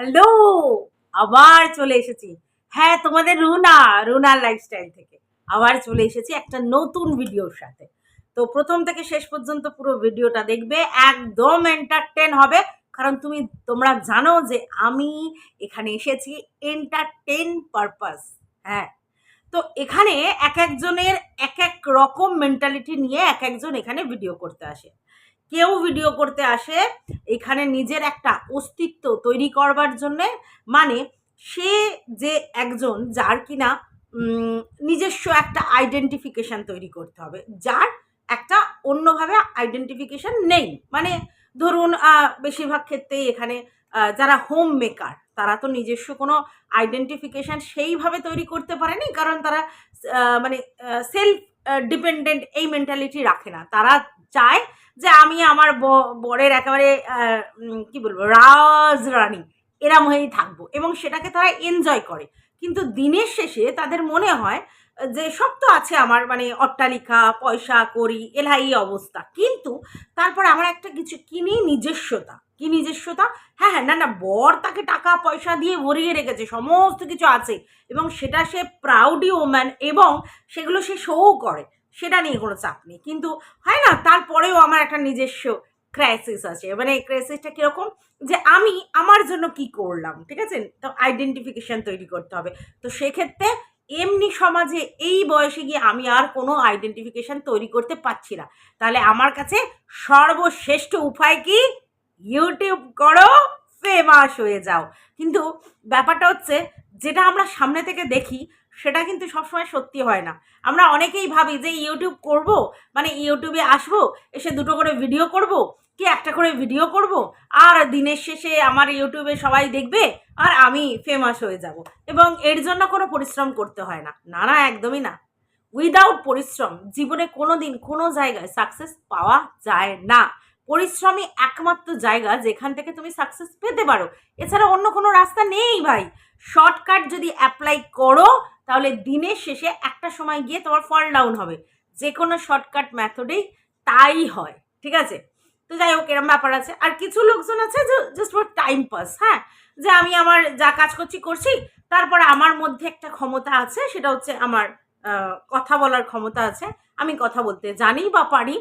Hello আবার চলে এসেছি। হ্যাঁ তোমাদের রুনা, রুনার লাইফস্টাইল থেকে। আবার চলে এসেছি একটা নতুন ভিডিওর সাথে। তো প্রথম থেকে শেষ পর্যন্ত পুরো ভিডিওটা দেখবে, একদম এন্টারটেন হবে। কারণ তুমি, তোমরা জানো যে আমি এখানে এসেছি এন্টারটেন পারপাস হ্যাঁ তো এখানে এক একজনের এক এক রকম মেন্টালিটি নিয়ে এক একজন এখানে ভিডিও করতে আসে। কেউ ভিডিও করতে আসে, এখানে নিজের একটা অস্তিত্ব তৈরি করবার জন্যে। মানে সে যে একজন যার কিনা নিজস্ব একটা আইডেন্টিফিকেশন তৈরি করতে হবে। যার একটা অন্যভাবে আইডেন্টিফিকেশন নেই। মানে ধরুন বেশিরভাগ ক্ষেত্রেই এখানে যারা হোম মেকার তারা তো নিজস্ব কোনো আইডেন্টিফিকেশন সেইভাবে তৈরি করতে পারেনি। কারণ তারা মানে সেলফ ডিপেন্ডেন্ট এই মেন্টালিটি রাখে না। তারা চায় যে আমি আমার বরের একেবারে কি বলব, রাজ রানী এরম হয়েই থাকব এবং সেটাকে তারা এনজয় করে। কিন্তু দিনের শেষে তাদের মনে হয় যে সব তো আছে আমার মানে অট্টালিকা, পয়সা করি এলাই অবস্থা। কিন্তু তারপর আমার একটা কিছু কিনি নিজস্বতা, কি নিজস্বতা? হ্যাঁ হ্যাঁ না না, বর তাকে টাকা, পয়সা দিয়ে ভরিয়ে রেখেছে, সমস্ত কিছু আছে এবং সেটা সে প্রাউডি ওম্যান এবং সেগুলো সে শোও করে। সেটা নিয়ে কোনো চাপ নেই। কিন্তু হয় না, তারপরেও আমার একটা নিজস্ব ক্রাইসিস আছে। মানে এই ক্রাইসিসটা কীরকম যে আমি আমার জন্য কি করলাম, ঠিক আছে? তো আইডেন্টিফিকেশন তৈরি করতে হবে। তো সেক্ষেত্রে এমনি সমাজে এই বয়সে গিয়ে আমি আর কোনো আইডেন্টিফিকেশন তৈরি করতে পারছি না। তাহলে আমার কাছে সর্বশ্রেষ্ঠ উপায় কি? ইউটিউব করো ফেমাস হয়ে যাও। কিন্তু ব্যাপারটা হচ্ছে, যেটা আমরা সামনে থেকে দেখি সেটা কিন্তু সবসময় সত্যি হয় না। আমরা অনেকেই ভাবি যে ইউটিউব করব মানে ইউটিউবে আসব, এসে দুটো করে ভিডিও করব, কি একটা করে ভিডিও করব, আর দিনের শেষে আমার ইউটিউবে সবাই দেখবে, আর আমি ফেমাস হয়ে যাব। এবং এর জন্য কোনো পরিশ্রম করতে হয় না। না না, একদমই না। উইদাউট পরিশ্রম, জীবনে কোনো দিন কোনো জায়গায় সাকসেস পাওয়া যায় না। পরিশ্রমই একমাত্র জায়গা যেখান থেকে তুমি সাকসেস পেতে পারো। এছাড়া অন্য কোনো রাস্তা নেই ভাই। শর্টকাট যদি অ্যাপ্লাই করো, তাহলে দিনের শেষে একটা সময় গিয়ে তোমার ফল ডাউন হবে। যে কোনো শর্টকাট ম্যাথডেই তাই হয়, ঠিক আছে? তো যাই হোক, এরম ব্যাপার আছে। আর কিছু লোকজন আছে যে জাস্ট ফর টাইম পাস হ্যাঁ? যে আমি আমার যা কাজ করছি করছি, তারপর আমার মধ্যে একটা ক্ষমতা আছে, সেটা হচ্ছে আমার কথা বলার ক্ষমতা আছে। আমি কথা বলতে জানি বা পারি।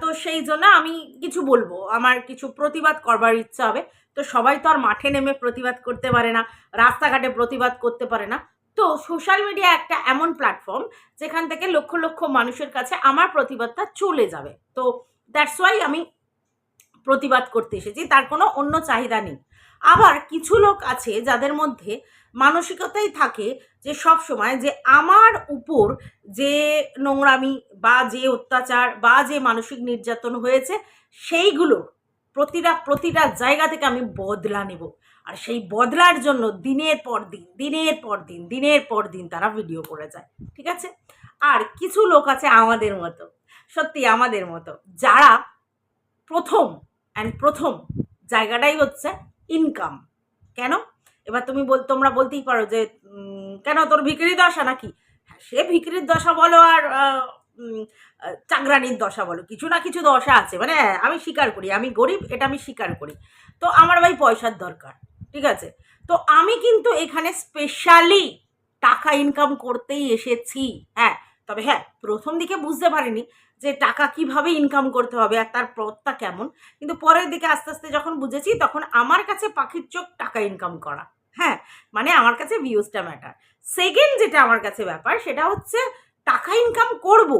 তো সেই জন্য আমি কিছু বলব। আমার কিছু প্রতিবাদ করবার ইচ্ছা হবে। তো সবাই তো আর মাঠে নেমে প্রতিবাদ করতে পারে না, রাস্তাঘাটে প্রতিবাদ করতে পারে না। তো সোশ্যাল মিডিয়া একটা এমন প্ল্যাটফর্ম যেখান থেকে লক্ষ লক্ষ মানুষের কাছে আমার প্রতিবাদটা চলে যাবে। তো দ্যাটস ওয়াই আমি প্রতিবাদ করতে এসেছি। তার কোনো অন্য চাহিদা নেই। আবার কিছু লোক আছে যাদের মধ্যে মানসিকতাই থাকে যে সব সময় যে আমার উপর যে নোংরামি বা যে অত্যাচার বা যে মানসিক নির্যাতন হয়েছে, সেইগুলো প্রতিটা প্রতিটা জায়গা থেকে আমি বদলা নেব। আর সেই বদলার জন্য দিনের পর দিন, দিনের পর দিন, দিনের পর দিন তারা ভিডিও করে যায়। ঠিক আছে? আর কিছু লোক আছে আমাদের মতো, সত্যি আমাদের মতো, যারা প্রথম অ্যান্ড প্রথম জায়গাটাই হচ্ছে ইনকাম কেন? এবার তুমি বল, তোমরা বলতেই পারো যে কেন তোর ভিকিরির দশা নাকি? হ্যাঁ সে ভিকিরির দশা বলো আর চাকরানির দশা বলো। কিছু না কিছু দশা আছে। মানে আমি স্বীকার করি। আমি গরিব, এটা আমি স্বীকার করি। তো আমার ভাই পয়সার দরকার, ঠিক আছে? তো আমি কিন্তু এখানে স্পেশালি টাকা ইনকাম করতেই এসেছি। হ্যাঁ তবে হ্যাঁ প্রথম দিকে বুঝতে পারিনি যে টাকা কীভাবে ইনকাম করতে হবে আর তার পথটা কেমন। কিন্তু পরের দিকে আস্তে আস্তে যখন বুঝেছি তখন আমার কাছে পাখির চোখ টাকা ইনকাম করা। হ্যাঁ মানে আমার কাছে ভিউজটা ম্যাটার সেকেন্ড যেটা আমার কাছে ব্যাপার সেটা হচ্ছে টাকা ইনকাম করব,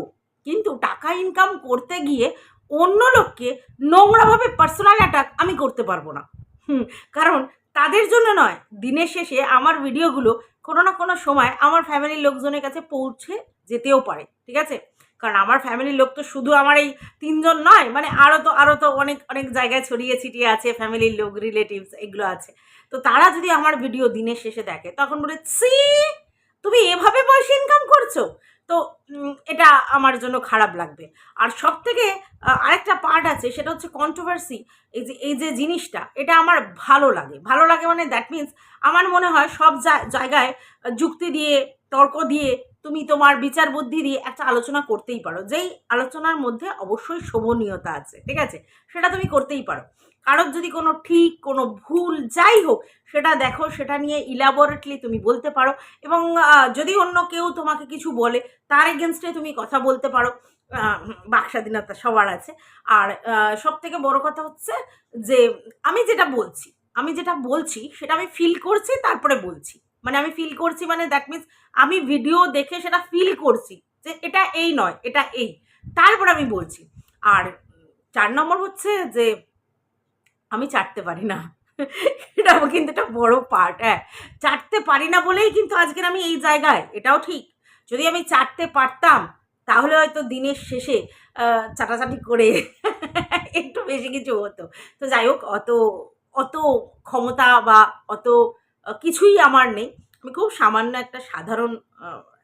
কিন্তু টাকা ইনকাম করতে গিয়ে অন্য লোককে নোংরাভাবে পার্সোনাল অ্যাটাক আমি করতে পারব না। হুম, কারণ তাদের জন্য নয়, দিনের শেষে আমার ভিডিওগুলো কোনো না কোনো সময় আমার ফ্যামিলির লোকজনের কাছে পৌঁছে যেতেও পারে, ঠিক আছে? কারণ আমার ফ্যামিলির লোক তো শুধু আমার এই তিনজন নয় মানে আরও তো আরও তো অনেক অনেক জায়গায় ছড়িয়ে ছিটিয়ে আছে ফ্যামিলির লোক রিলেটিভস এগুলো আছে। তো তারা যদি আমার ভিডিও দিনের শেষে দেখে, তখন বলে সি তুমি এভাবে পয়সা ইনকাম করছ? তো এটা আমার জন্য খারাপ লাগবে। আর সব থেকে আরেকটা পার্ট আছে, সেটা হচ্ছে কন্ট্রোভার্সি এই যে এই যে জিনিসটা, এটা আমার ভালো লাগে। ভালো লাগে মানে দ্যাট মিন্স আমার মনে হয় সব জায়গায় যুক্তি দিয়ে, তর্ক দিয়ে তুমি তোমার বিচার বুদ্ধি দিয়ে একটা আলোচনা করতেই পারো। যেই আলোচনার মধ্যে অবশ্যই শোভনীয়তা আছে, ঠিক আছে? সেটা তুমি করতেই পারো। কারোর যদি কোনো ঠিক, কোনো ভুল যাই হোক, সেটা দেখো, সেটা নিয়ে ইলাবোরেটলি তুমি বলতে পারো এবং যদি অন্য কেউ তোমাকে কিছু বলে, তার এগেনস্টে তুমি কথা বলতে পারো। বাক স্বাধীনতা সবার আছে। আর সব থেকে বড় কথা হচ্ছে যে, আমি যেটা বলছি, আমি যেটা বলছি, সেটা আমি ফিল করছি, তারপরে বলছি। মানে আমি ফিল করছি মানে দ্যাট মিনস আমি ভিডিও দেখে সেটা ফিল করছি যে এটা এই নয়, এটা এই। তারপর আমি বলছি, আর চার নম্বর হচ্ছে যে আমি চাটতে পারি না। এটা কিন্তু একটা বড় পার্ট হ্যাঁ। চাটতে পারি না বলেই কিন্তু আজকের আমি এই জায়গায়, এটাও ঠিক। যদি আমি চাটতে পারতাম, তাহলে হয়তো দিনের শেষে চাটাচাটি করে একটু বেশি কিছু হতো। তো যাই হোক, অত অত ক্ষমতা বা অত কিছুই আমার নেই। আমি খুব সামান্য একটা সাধারণ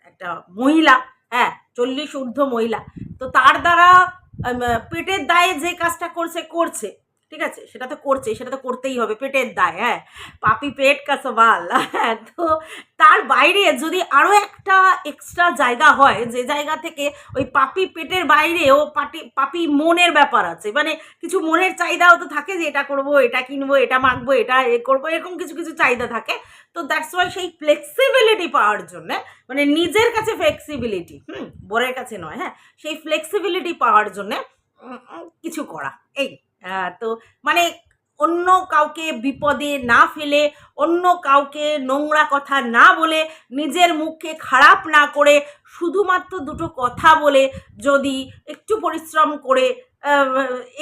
একটা মহিলা হ্যাঁ চল্লিশ ঊর্ধ্ব মহিলা। তো তার দ্বারা পেটের দায়ে যে কাজটা করছে করছে। ঠিক আছে? সেটা তো করছে সেটা তো করতেই হবে, পেটের দায় হ্যাঁ? পাপি পেট কা সবাল হ্যাঁ? তো তার বাইরে যদি আরও একটা এক্সট্রা জায়গা হয়, যে জায়গা থেকে ওই পাপি পেটের বাইরেও পাটি, পাপি মনের ব্যাপার আছে মানে কিছু মনের চাহিদাও তো থাকে যে এটা করব, এটা কিনবো, এটা মাখবো, এটা এ করব, এরকম কিছু কিছু চাহিদা থাকে। তো দ্যাটস ওয়াই সেই ফ্লেক্সিবিলিটি পাওয়ার জন্য মানে নিজের কাছে ফ্লেক্সিবিলিটি হুম? বরের কাছে নয় হ্যাঁ? সেই ফ্লেক্সিবিলিটি পাওয়ার জন্যে কিছু করা, এই। তো মানে অন্য কাউকে বিপদে না ফেলে, অন্য কাউকে নোংরা কথা না বলে, নিজের মুখকে খারাপ না করে, শুধুমাত্র দুটো কথা বলে, যদি একটু পরিশ্রম করে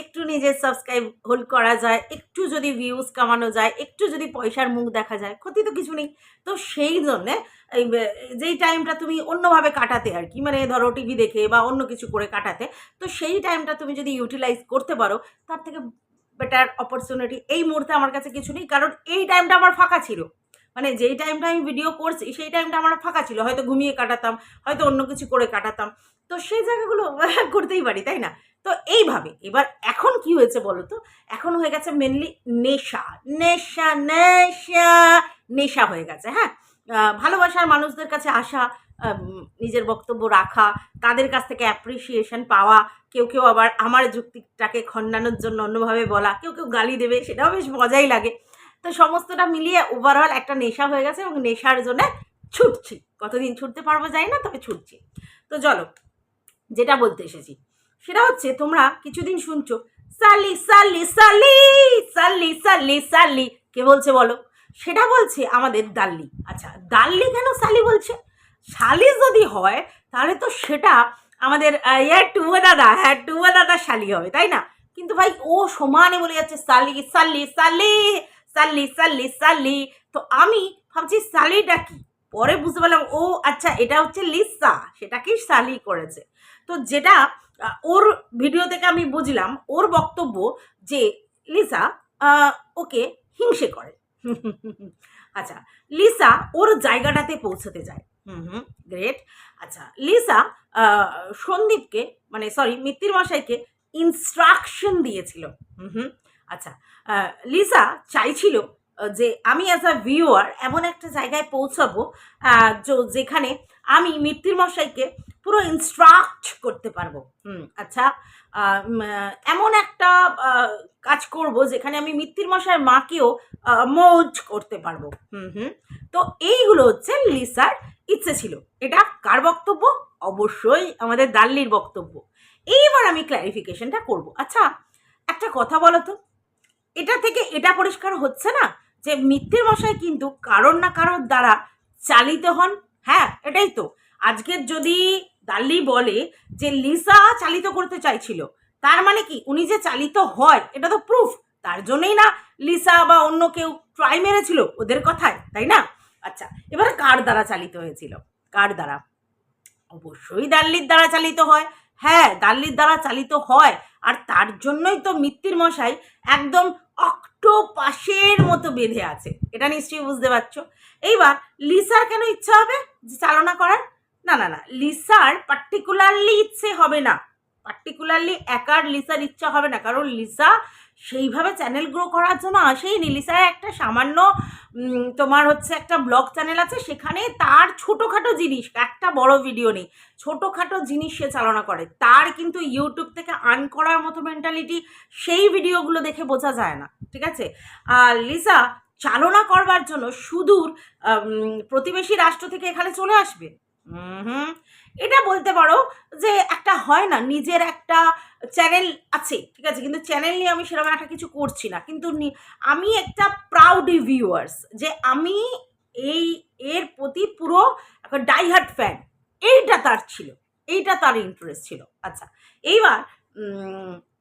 একটু নিজের সাবস্ক্রাইব হোল্ড করা যায়, একটু যদি ভিউজ কামানো যায়, একটু যদি পয়সার মুখ দেখা যায়, ক্ষতি তো কিছু নেই। তো সেই জন্যে যেই টাইমটা তুমি অন্যভাবে কাটাতে আর কি মানে ধরো টিভি দেখে বা অন্য কিছু করে কাটাতে, তো সেই টাইমটা তুমি যদি ইউটিলাইজ করতে পারো, তার থেকে বেটার অপরচুনিটি এই মুহূর্তে আমার কাছে কিছু নেই, কারণ এই টাইমটা আমার ফাঁকা ছিল। মানে যেই টাইমটা আমি ভিডিও করছি, সেই টাইমটা আমার ফাঁকা ছিল। হয়তো ঘুমিয়ে কাটাতাম, হয়তো অন্য কিছু করে কাটাতাম। তো সেই জায়গাগুলো করতেই পারি, তাই না? তো এইভাবে, এবার এখন কি হয়েছে বলো তো এখন হয়ে গেছে মেনলি নেশা। নেশা নেশা নেশা হয়ে গেছে হ্যাঁ? ভালোবাসার মানুষদের কাছে আসা নিজের বক্তব্য রাখা, তাদের কাছ থেকে অ্যাপ্রিসিয়েশন পাওয়া, কেউ কেউ আবার আমার যুক্তিটাকে খণ্ডানোর জন্য অন্যভাবে বলা, কেউ কেউ গালি দেবে, সেটাও বেশ মজাই লাগে। তো সমস্তটা মিলিয়ে ওভারঅল একটা নেশা হয়ে গেছে এবং নেশার জন্য ছুটছি। কতদিন ছুটতে পারব যাই না, তবে ছুটছি। তো চলো, যেটা বলতে এসেছি। সেটা হচ্ছে তোমরা কিছুদিন শুনছো, সালি সালি সালি সালি সালি সালি, কে বলছে বলো? সেটা বলছে আমাদের দাল্লি আচ্ছা দাল্লি কেন সালি বলছে? শালি যদি হয়, তাহলে তো সেটা আমাদের ইয়ার টুয়া দাদা হ্যাঁ টুয়া দাদা শালি হবে, তাই না? কিন্তু ভাই, ও সমানে বলে যাচ্ছে, সালি সাল্লি সাল্লি সাল্লি সাল্লি সাল্লি তো আমি ভাবছি সালিটা কি? পরে বুঝতে পারলাম, ও আচ্ছা এটা হচ্ছে লিসা, সেটাকেই সালি করেছে। তো যেটা ওর ভিডিও থেকে আমি বুঝলাম, ওর বক্তব্য যে লিসা ওকে হিংসে করে। আচ্ছা লিসা ওর জায়গাটাতে পৌঁছতে যায়। হুম হুম গ্রেট আচ্ছা লিসা সন্দীপকে মানে সরি মিত্তির মশাইকে ইনস্ট্রাকশন দিয়েছিল। হুম হুম আচ্ছা লিসা চাইছিল যে আমি অ্যাজ আ ভিউয়ার এমন একটা জায়গায় পৌঁছাবো যেখানে আমি মিত্তির মশাইকে পুরো ইনস্ট্রাক্ট করতে পারব। হুম আচ্ছা এমন একটা কাজ করব যেখানে আমি মিত্তির মশাইয়ের মাকেও মৌজ করতে পারব। হুম হুম, তো এইগুলো হচ্ছে লিসার ইচ্ছে ছিল। এটা কার বক্তব্য? অবশ্যই আমাদের দাল্লির বক্তব্য। এইবার আমি ক্ল্যারিফিকেশনটা করব। আচ্ছা একটা কথা বলো তো, এটা থেকে এটা পরিষ্কার হচ্ছে না যে মিথ্যের মশাই কিন্তু কারোর না কারোর দ্বারা চালিত হন? হ্যাঁ এটাই তো। আজকের যদি দাল্লি বলে যে লিসা চালিত করতে চাইছিল। তার মানে কি? উনি যে চালিত হয়, এটা তো প্রুফ তার জন্যই না লিসা বা অন্য কেউ ট্রাই মেরেছিল ওদের কথায়, তাই না? আচ্ছা এবার কার দ্বারা চালিত হয়েছিল? কার দ্বারা? অবশ্যই দাল্লির দ্বারা চালিত হয়। হ্যাঁ দাল্লির দ্বারা চালিত হয়। আর তার জন্যই তো মিত্তির মশাই একদম অক্টোপাসের মতো বেঁধে আছে। এটা নিশ্চয়ই বুঝতে পারছ। এইবার লিসার কেন ইচ্ছা হবে যে চালনা করার? না না না, লিসার পার্টিকুলারলি ইচ্ছে হবে না। পার্টিকুলারলি একার লিসার ইচ্ছা হবে না, কারণ লিসা সেইভাবে চ্যানেল গ্রো করার জন্য আসেইনি। লিসার একটা সামান্য তোমার হচ্ছে একটা ব্লগ চ্যানেল আছে, সেখানে তার ছোটোখাটো জিনিস, একটা বড় ভিডিও নেই, ছোটোখাটো জিনিস সে চালনা করে। তার কিন্তু ইউটিউব থেকে আর্ন করার মতো মেন্টালিটি সেই ভিডিওগুলো দেখে বোঝা যায় না, ঠিক আছে? আর লিসা চালনা করবার জন্য সুদূর প্রতিবেশী রাষ্ট্র থেকে এখানে চলে আসবে। হুম এটা বলতে পারো যে একটা হয় না, নিজের একটা চ্যানেল আছে, ঠিক আছে? কিন্তু চ্যানেল নিয়ে আমি সেরকম একটা কিছু করছি না। কিন্তু আমি একটা প্রাউডি ভিউয়ার্স যে আমি এই, এর প্রতি পুরো একটা ডাইহার্ট ফ্যান এইটা তার ছিল, এইটা তার ইন্টারেস্ট ছিল। আচ্ছা এইবার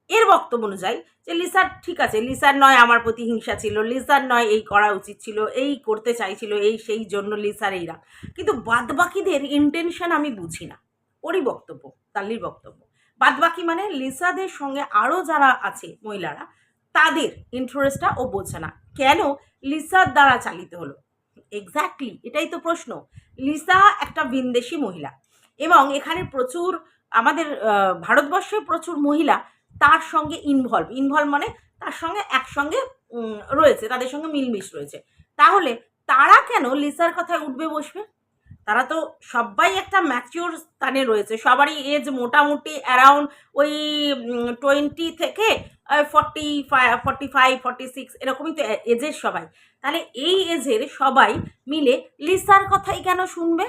এর বক্তব্য অনুযায়ী যে লিসার ঠিক আছে, লিসার নয় আমার প্রতি হিংসা ছিল, লিসার নয় এই করা উচিত ছিল, এই করতে চাইছিল, এই সেই জন্য লিসার এইরা কিন্তু বাদবাকিদের ইন্টেনশন আমি বুঝি না। ওরই বক্তব্য তাল্লির বক্তব্য। বাদবাকি মানে লিসাদের সঙ্গে আরও যারা আছে মহিলারা, তাদের ইন্টারেস্টটা ও বোঝে না। কেন লিসার দ্বারা চালিত হলো? এক্স্যাক্টলি এটাই তো প্রশ্ন। লিসা একটা বিন্দেশি মহিলা এবং এখানে প্রচুর আমাদের ভারতবর্ষে প্রচুর মহিলা তার সঙ্গে ইনভলভ ইনভলভ মানে তার সঙ্গে একসঙ্গে রয়েছে, তাদের সঙ্গে মিলমিশ রয়েছে। তাহলে তারা কেন লিসার কথায় উঠবে বসবে? তারা তো সবাই একটা ম্যাচিওর স্থানে রয়েছে, সবারই এজ মোটামুটি অ্যারাউন্ড ওই টোয়েন্টি থেকে forty forty five forty six এরকমই তো এজের সবাই। তাহলে এই এজের সবাই মিলে লিসার কথাই কেন শুনবে?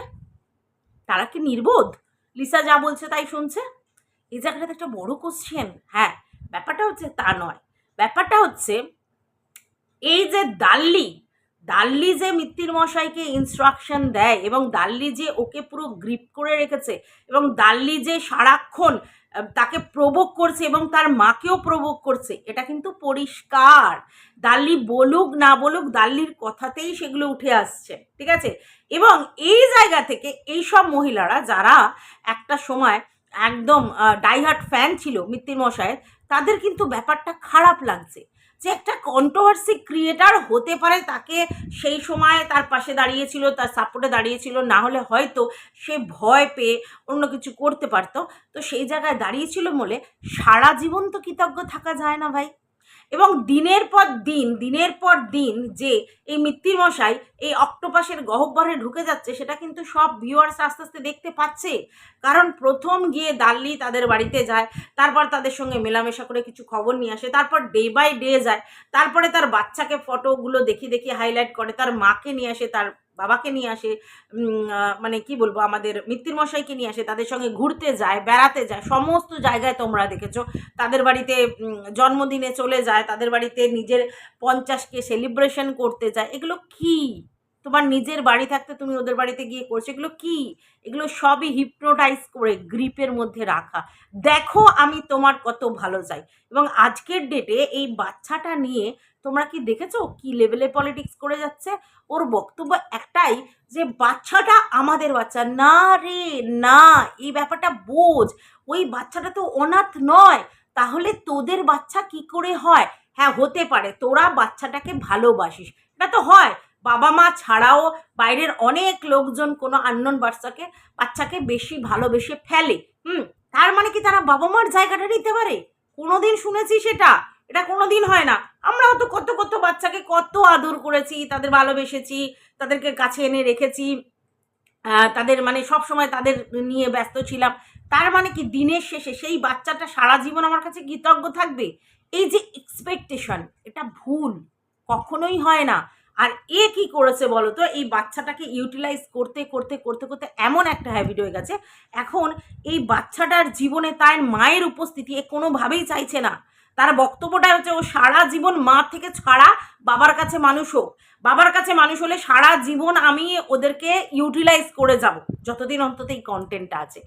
তারা কি নির্বোধ? লিসা যা বলছে তাই শুনছে? এই জায়গাটাতে একটা বড় কোশ্চেন হ্যাঁ ব্যাপারটা হচ্ছে তা নয়। ব্যাপারটা হচ্ছে, এই যে দাল্লি দাল্লি যে মিত্তির মশাইকে ইনস্ট্রাকশন দেয় এবং দাল্লি যে ওকে পুরো গ্রিপ করে রেখেছে এবং দাল্লি যে সারাক্ষণ তাকে প্রবোক করছে এবং তার মাকেও প্রবোক করছে, এটা কিন্তু পরিষ্কার। দাল্লি বলুক না বলুক দাল্লির কথাতেই সেগুলো উঠে আসছে, ঠিক আছে? এবং এই জায়গা থেকে এই সব মহিলারা যারা একটা সময় একদম ডাইহার্ট ফ্যান ছিল মিত্তির মশায়ের তাদের কিন্তু ব্যাপারটা খারাপ লাগছে। যে একটা কন্ট্রোভার্সি ক্রিয়েটার হতে পারে, তাকে সেই সময় তার পাশে দাঁড়িয়েছিল, তার সাপোর্টে দাঁড়িয়েছিল, না হলে হয়তো সে ভয় পেয়ে অন্য কিছু করতে পারতো। তো সেই জায়গায় দাঁড়িয়েছিল বলে সারা জীবন তো কৃতজ্ঞ থাকা যায় না ভাই। এবং দিনের পর দিন, দিনের পর দিন যে এই মিত্তির মশাই এই অক্টোপাসের গহ্বরে ঢুকে যাচ্ছে, সেটা কিন্তু সব ভিউয়ার্স আস্তে আস্তে দেখতে পাচ্ছে। কারণ প্রথম গিয়ে দাল্লি তাদের বাড়িতে যায়, তারপর তাদের সঙ্গে মেলামেশা করে কিছু খবর নিয়ে আসে, তারপর ডে বাই ডে যায়, তারপরে তার বাচ্চাকে ফটোগুলো দেখি দেখি হাইলাইট করে, তার মাকে নিয়ে আসে, তার বাবাকে নিয়ে আসে মানে কি বলব, আমাদের মিত্তির মশাইকে নিয়ে আসে, তাদের সঙ্গে ঘুরতে যায়, বেড়াতে যায়, সমস্ত জায়গায় তোমরা দেখেছ। তাদের বাড়িতে জন্মদিনে চলে যায়, তাদের বাড়িতে নিজের পঞ্চাশকে সেলিব্রেশন করতে যায়। এগুলো কি? তোমার নিজের বাড়ি থাকতে তুমি ওদের বাড়িতে গিয়ে করছ, এগুলো কি? এগুলো সবই হিপনোটাইজ করে গ্রিপের মধ্যে রাখা। দেখো আমি তোমার কত ভালো চাই। এবং আজকের ডেটে এই বাচ্চাটা নিয়ে তোমরা কি দেখেছ কি লেভেলে পলিটিক্স করে যাচ্ছে? ওর বক্তব্য একটাই যে, বাচ্চাটা আমাদের বাচ্চা। না রে, না, এই ব্যাপারটা বোঝ। ওই বাচ্চাটা তো অনাথ নয়। তাহলে তোদের বাচ্চা কি করে হয়? হ্যাঁ হতে পারে। তোরা বাচ্চাটাকে ভালোবাসিস। এটা তো হয়। বাবা মা ছাড়াও বাইরের অনেক লোকজন কোনো আননোন বাচ্চাকে বাচ্চাকে বেশি ভালোবেসে ফেলে। হুম, তার মানে কি তারা বাবা মার জায়গাটা নিতে পারে? কোনোদিন শুনেছি সেটা। এটা কোনোদিন হয় না। আমরা হয়তো কত কত বাচ্চাকে কত আদর করেছি, তাদের ভালোবেসেছি, তাদেরকে কাছে এনে রেখেছি তাদের মানে সব সময় তাদের নিয়ে ব্যস্ত ছিলাম। তার মানে কি দিনের শেষে সেই বাচ্চাটা সারা জীবন আমার কাছে কৃতজ্ঞ থাকবে? এই যে এক্সপেকটেশন এটা ভুল। কখনোই হয় না। আর এ কি করেছে বলো তো? এই বাচ্চাটাকে ইউটিলাইজ করতে করতে করতে করতে এমন একটা হ্যাবিট হয়ে গেছে। এখন এই বাচ্চাটার জীবনে তার মায়ের উপস্থিতি এ কোনোভাবেই চাইছে না। তার বক্তব্যটা হচ্ছে ও সারা জীবন মা থেকে ছাড়া বাবার কাছে মানুষ হোক। বাবার কাছে মানুষ হলে সারা জীবন আমি ওদেরকে ইউটিলাইজ করে যাব, যতদিন অন্তত এই কন্টেন্টটা আছে।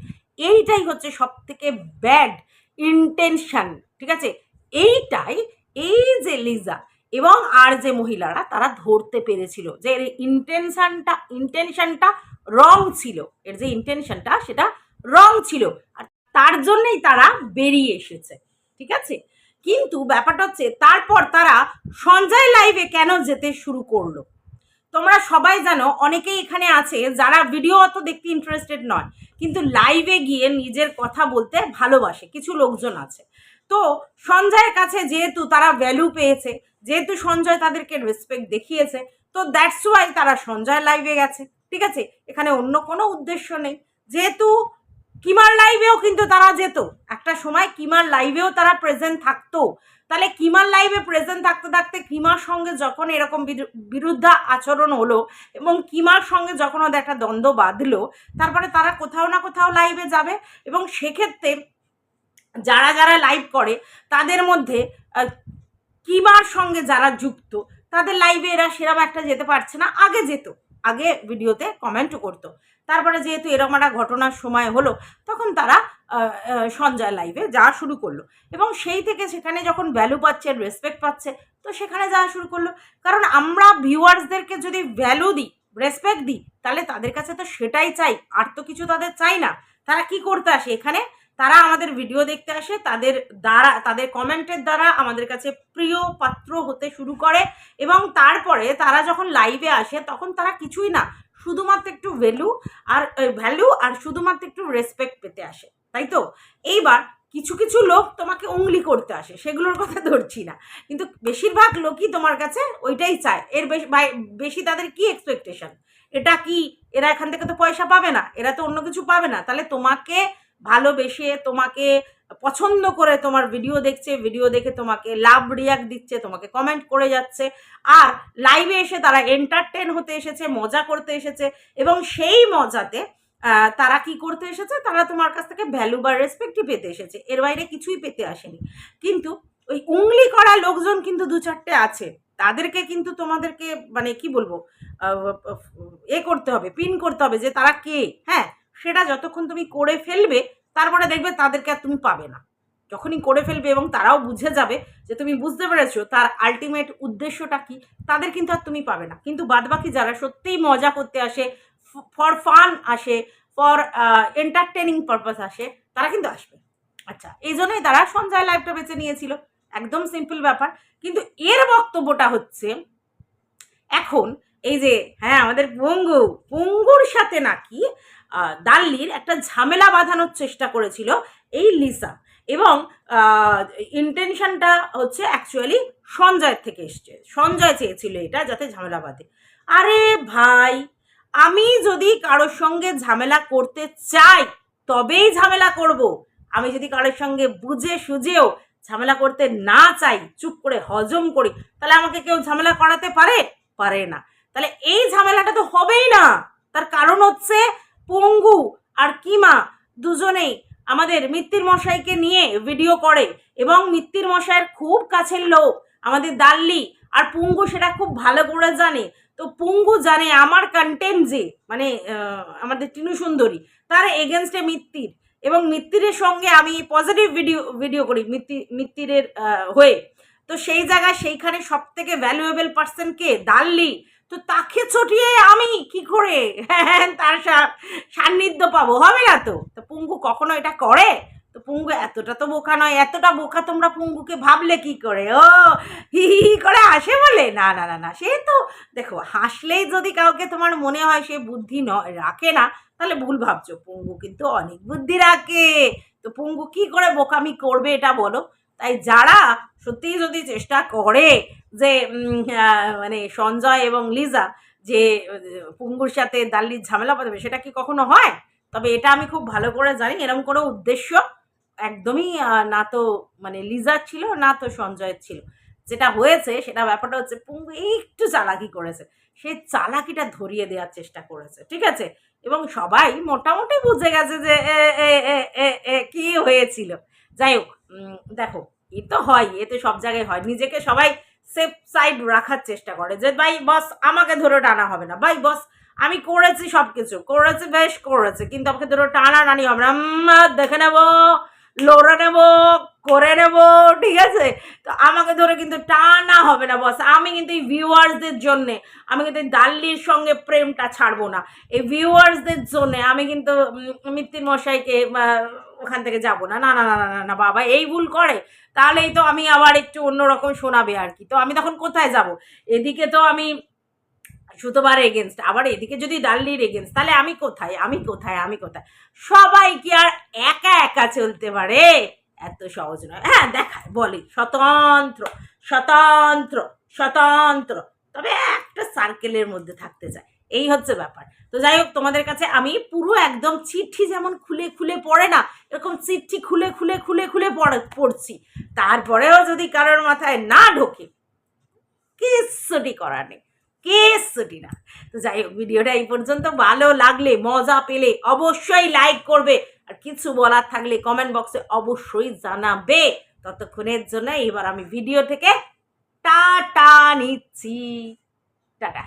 এইটাই হচ্ছে সব থেকে ব্যাড ইন্টেনশন ঠিক আছে? এইটাই, এই যে লিজা এবং আর যে মহিলারা, তারা ধরতে পেরেছিল যে এর ইন্টেনশনটা ইন্টেনশনটা রং ছিল। এর যে ইন্টেনশনটা সেটা রং ছিল। আর তার জন্যই তারা বেরিয়ে এসেছে। ঠিক আছে? কিন্তু ব্যাপারটা হচ্ছে, তারপর তারা সঞ্জয় লাইভে কেন যেতে শুরু করল? তোমরা সবাই জানো, অনেকেই এখানে আছে যারা ভিডিও অত দেখতে ইন্টারেস্টেড নয়, কিন্তু লাইভে গিয়ে নিজের কথা বলতে ভালোবাসে। কিছু লোকজন আছে। তো সঞ্জয়ের কাছে যেহেতু তারা ভ্যালু পেয়েছে যেহেতু সঞ্জয় তাদেরকে রেসপেক্ট দেখিয়েছে, তো দ্যাটস ওয়াই তারা সঞ্জয় লাইভে গেছে, ঠিক আছে? এখানে অন্য কোনো উদ্দেশ্য নেই। যেহেতু কিমার লাইভেও কিন্তু তারা যেত, একটা সময় কিমার লাইভেও তারা প্রেজেন্ট থাকতো। তাহলে কিমার লাইভে প্রেজেন্ট থাকতে থাকতে কিমার সঙ্গে যখন এরকম বিরু- বিরুদ্ধা আচরণ হলো এবং কিমার সঙ্গে যখন ওদের একটা দ্বন্দ্ব বাঁধলো, তারপরে তারা কোথাও না কোথাও লাইভে যাবে এবং সেক্ষেত্রে যারা যারা লাইভ করে, তাদের মধ্যে কিমার সঙ্গে যারা যুক্ত, তাদের লাইভে এরা সেরকম একটা যেতে পারছে না, আগে যেত, আগে ভিডিওতে কমেন্টও করতো। তারপরে যেহেতু এরকম একটা ঘটনার সময় হলো, তখন তারা সঞ্জয় লাইভে যাওয়া শুরু করল। এবং সেই থেকে সেখানে যখন ভ্যালু পাচ্ছে রেসপেক্ট পাচ্ছে, তো সেখানে যাওয়া শুরু করল। কারণ আমরা ভিউয়ার্সদেরকে যদি ভ্যালু দিই রেসপেক্ট দিই, তাহলে তাদের কাছে তো সেটাই চাই, আর তো কিছু তাদের চাই না। তারা কি করতে আসে? এখানে তারা আমাদের ভিডিও দেখতে আসে, তাদের দ্বারা, তাদের কমেন্টের দ্বারা আমাদের কাছে প্রিয় পাত্র হতে শুরু করে এবং তারপরে তারা যখন লাইভে আসে তখন তারা কিছুই না, শুধুমাত্র একটু ভ্যালু আর ভ্যালু আর শুধুমাত্র একটু রেসপেক্ট পেতে আসে, তাই তো? এইবার কিছু কিছু লোক তোমাকে উংলি করতে আসে, সেগুলোর কথা ধরছি না, কিন্তু বেশিরভাগ লোকই তোমার কাছে ওইটাই চায়, এর বেশ তাদের কি এক্সপেকটেশন এটা কি, এরা এখান থেকে তো পয়সা পাবে না, এরা তো অন্য কিছু পাবে না, তাহলে তোমাকে ভালোবেসে তোমাকে পছন্দ করে তোমার ভিডিও দেখছে ভিডিও দেখে তোমাকে লাভ রিয়াক্ট দিচ্ছে, তোমাকে কমেন্ট করে যাচ্ছে। আর লাইভে এসে তারা এন্টারটেন হতে এসেছে, মজা করতে এসেছে এবং সেই মজাতে তারা কি করতে এসেছে? তারা তোমার কাছ থেকে ভ্যালু বা রেসপেক্টই পেতে এসেছে। এর বাইরে কিছুই পেতে আসেনি। কিন্তু ওই উংলি করা লোকজন কিন্তু দু চারটে আছে। তাদেরকে কিন্তু তোমাদেরকে মানে কি বলব এ করতে হবে পিন করতে হবে যে তারা কে? হ্যাঁ সেটা যতক্ষণ তুমি করে ফেলবে, তারপরে দেখবে তাদেরকে আর তুমি পাবে না। যখনই করে ফেলবে এবং তারাও বুঝে যাবে যে তুমি বুঝতে পেরেছ তার আলটিমেট উদ্দেশ্যটা কি, তাদের কিন্তু আর তুমি পাবে না। কিন্তু বাদবাকি যারা সত্যিই মজা করতে আসে ফর ফান আসে ফর এন্টারটেনিং পারপাস আসে, তারা কিন্তু আসবে। আচ্ছা এই জন্যই তারা সঞ্জয় লাইফটা বেছে নিয়েছিল। একদম সিম্পল ব্যাপার। কিন্তু এর বক্তব্যটা হচ্ছে, এখন এই যে হ্যাঁ আমাদের পঙ্গু, পঙ্গুর সাথে নাকি দাল্লির একটা ঝামেলা বাঁধানোর চেষ্টা করেছিল এই লিসা এবং ইন্টেনশনটা হচ্ছে অ্যাকচুয়ালি সঞ্জয়ের থেকে এসছে। সঞ্জয় চেয়েছিল এটা যাতে ঝামেলা বাঁধে। আরে ভাই, আমি যদি কারোর সঙ্গে ঝামেলা করতে চাই, তবেই ঝামেলা করব। আমি যদি কারোর সঙ্গে বুঝে সুঝেও ঝামেলা করতে না চাই, চুপ করে হজম করি, তাহলে আমাকে কেউ ঝামেলা করাতে পারে? পারে না। তাহলে এই ঝামেলাটা তো হবেই না। তার কারণ হচ্ছে পঙ্গু আর কিমা দুজনেই আমাদের মিত্তির মশাইকে নিয়ে ভিডিও করে এবং মিত্তির মশাইয়ের খুব কাছের লোক। আমাদের দাল্লি আর পুঙ্গু সেটা খুব ভালো করে জানে। তো পুঙ্গু জানে আমার কন্টেন্ট যে মানে আমাদের টিনু সুন্দরী, তার এগেনস্টে মিত্তির। এবং মিত্তিরের সঙ্গে আমি পজিটিভ ভিডিও ভিডিও করি মিত্তি, মিত্তিরের হয়ে। তো সেই জায়গায় সেইখানে সব থেকে ভ্যালুয়েবল পার্সন কে দাল্লি। তো তাকে চটিয়ে আমি কি করে? তার সান্নিধ্য পাবো, হবে না তো? তো পুঙ্গু কখনো এটা করে? তো পুঙ্গু এতটা তো বোকা নয়, এতটা বোকা তোমরা পুঙ্গুকে ভাবলে কি করে? ও, হি হি করে আসে বলে? না না না না, সে তো, দেখো, হাসলেই যদি কাউকে তোমার মনে হয় সে বুদ্ধি ন, রাখে না, তাহলে ভুল ভাবছ। পুঙ্গু কিন্তু অনেক বুদ্ধি রাখে। তো পুঙ্গু কি করে বোকামি করবে এটা বলো? তাই যারা সত্যিই যদি চেষ্টা করে যে মানে সঞ্জয় এবং লিজা যে, পুঙ্গুর সাথে দাল্লির ঝামেলা পাবে সেটা কি কখনো হয়? তবে এটা আমি খুব ভালো করে জানি এরকম কোনো উদ্দেশ্য একদমই না তো মানে লিজার ছিল, না তো সঞ্জয়ের ছিল। যেটা হয়েছে, সেটা ব্যাপারটা হচ্ছে পুঙ্গু একটু চালাকি করেছে। সেই চালাকিটা ধরিয়ে দেওয়ার চেষ্টা করেছে, ঠিক আছে? এবং সবাই মোটামুটি বুঝে গেছে যে কি হয়েছিল। যাই হোক দেখো, এ তো হয়, এ তো সব জায়গায় হয়। নিজেকে সবাই সেফ সাইড রাখার চেষ্টা করে যে, ভাই বস আমাকে ধরে টানা হবে না। ভাই বস আমি করেছি সব কিছু করেছি বেশ, করেছে। কিন্তু আমাকে ধরে টানা টানি হবে না। দেখে নেব, লড়ে নেব, করে নেব, ঠিক আছে? তো আমাকে ধরে কিন্তু টানা হবে না বস আমি কিন্তু এই ভিউয়ার্সদের জন্যে, আমি কিন্তু দাল্লির সঙ্গে প্রেমটা ছাড়বো না। এই ভিউয়ার্সদের জন্যে আমি কিন্তু মিত্তির মশাইকে ওখান থেকে যাব না না না না না না বাবা, এই ভুল করে। তাহলেই তো আমি আবার একটু অন্যরকম শোনাবে আর কি। তো আমি তখন কোথায় যাব? এদিকে তো আমি সুতোবার এগেনস্ট আবার এদিকে যদি ডাল্লির এগেনস্ট তাহলে আমি কোথায়? আমি কোথায়? আমি কোথায়? সবাই কি আর একা একা চলতে পারে? এত সহজ নয়। হ্যাঁ দেখায় বলি, স্বতন্ত্র স্বতন্ত্র স্বতন্ত্র। তবে একটা সার্কেলের মধ্যে থাকতে চায় এই হচ্ছে ব্যাপার। তো যাই হোক তোমাদের কাছে আমি পুরো একদম চিঠি যেমন খুলে খুলে পড়ে না, এরকম চিঠি খুলে খুলে খুলে খুলে পড়ে, পড়ছি। তারপরেও যদি কারোর মাথায় না ঢোকে কিচ্ছুটি করার নেই কিচ্ছুটি না। তো যাই হোক ভিডিওটা এই পর্যন্ত। ভালো লাগলে, মজা পেলে অবশ্যই লাইক করবে। আর কিছু বলার থাকলে কমেন্ট বক্সে অবশ্যই জানাবে। ততক্ষণের জন্য এবার আমি ভিডিও থেকে টাটা নিচ্ছি। টাটা।